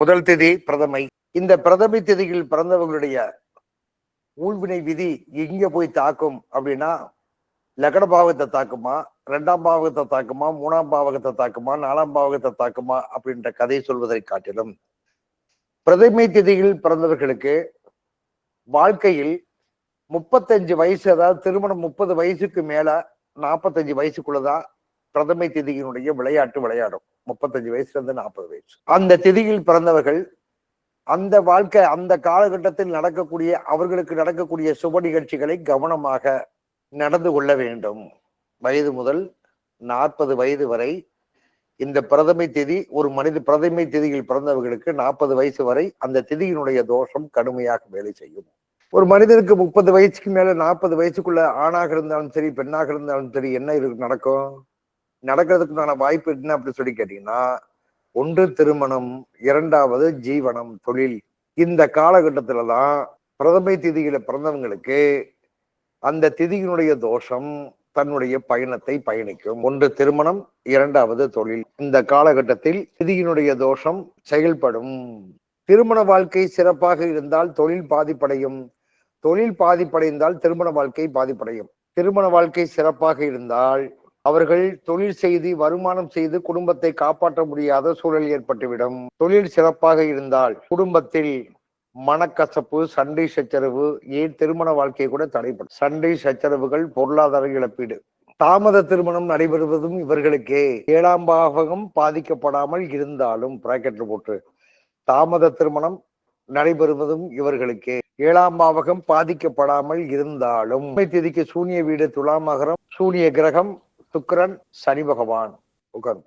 முதல் திதி பிரதமை. இந்த பிரதமை திதியில் பிறந்தவர்களுடைய ஊழ்வினை விதி எங்க போய் தாக்கும் அப்படின்னா லக்கண பாவகத்தை தாக்குமா ரெண்டாம் பாவகத்தை தாக்குமா மூணாம் பாவகத்தை தாக்குமா நாலாம் பாவகத்தை தாக்குமா அப்படின்ற கதை சொல்வதை காட்டிலும் பிரதமை திதியில் பிறந்தவர்களுக்கு வாழ்க்கையில் முப்பத்தஞ்சு வயசு அதாவது திருமணம் முப்பது வயசுக்கு மேல நாற்பத்தஞ்சு வயசுக்குள்ளதான் பிரதமை திதியினுடைய விளையாட்டு விளையாடும். முப்பத்தஞ்சு வயசுல இருந்து நாற்பது வயசு. அந்த திதியில் பிறந்தவர்கள் அந்த வாழ்க்கை அந்த காலகட்டத்தில் நடக்கக்கூடிய அவர்களுக்கு நடக்கக்கூடிய சுப நிகழ்ச்சிகளை கவனமாக நடந்து கொள்ள வேண்டும். வயது முதல் நாற்பது வயது வரை இந்த பிரதமை திதி ஒரு மனித பிரதமை திதியில் பிறந்தவர்களுக்கு நாற்பது வயசு வரை அந்த திதியினுடைய தோஷம் கடுமையாக வேலை செய்யும். ஒரு மனிதனுக்கு முப்பது வயசுக்கு மேல நாற்பது வயசுக்குள்ள ஆணாக இருந்தாலும் சரி பெண்ணாக இருந்தாலும் சரி என்ன இருக்கு நடக்கும்? நடக்கிறதுக்குண்டான வாய்ப்பு என்ன அப்படின்னு சொல்லி கேட்டீங்கன்னா ஒன்று திருமணம் இரண்டாவது ஜீவனம் தொழில். இந்த காலகட்டத்துல தான் பிரதமை திதியில பிறந்தவங்களுக்கு அந்த திதியினுடைய தோஷம் தன்னுடைய பயணத்தை பயணிக்கும். ஒன்று திருமணம் இரண்டாவது தொழில். இந்த காலகட்டத்தில் திதியினுடைய தோஷம் செயல்படும். திருமண வாழ்க்கை சிறப்பாக இருந்தால் தொழில் பாதிப்படையும். தொழில் பாதிப்படைந்தால் திருமண வாழ்க்கை பாதிப்படையும். திருமண வாழ்க்கை சிறப்பாக இருந்தால் அவர்கள் தொழில் செய்து வருமானம் செய்து குடும்பத்தை காப்பாற்ற முடியாத சூழல் ஏற்பட்டுவிடும். தொழில் சிறப்பாக இருந்தால் குடும்பத்தில் மனக்கசப்பு சண்டை சச்சரவு ஏன் திருமண வாழ்க்கை கூட தடைப்படும் சண்டை சச்சரவுகள் பொருளாதார இழப்பீடு. தாமத திருமணம் நடைபெறுவதும் இவர்களுக்கே. ஏழாம் பாவகம் பாதிக்கப்படாமல் இருந்தாலும் பிராக்கெட்ல போட்டு தாமத திருமணம் நடைபெறுவதும் இவர்களுக்கே. ஏழாம் பாவகம் பாதிக்கப்படாமல் இருந்தாலும் திதிக்கு சூனிய வீடு துலாமகரம் சூனிய கிரகம் சுக்கரன் சனி பகவான் உட்கார்ப்பார்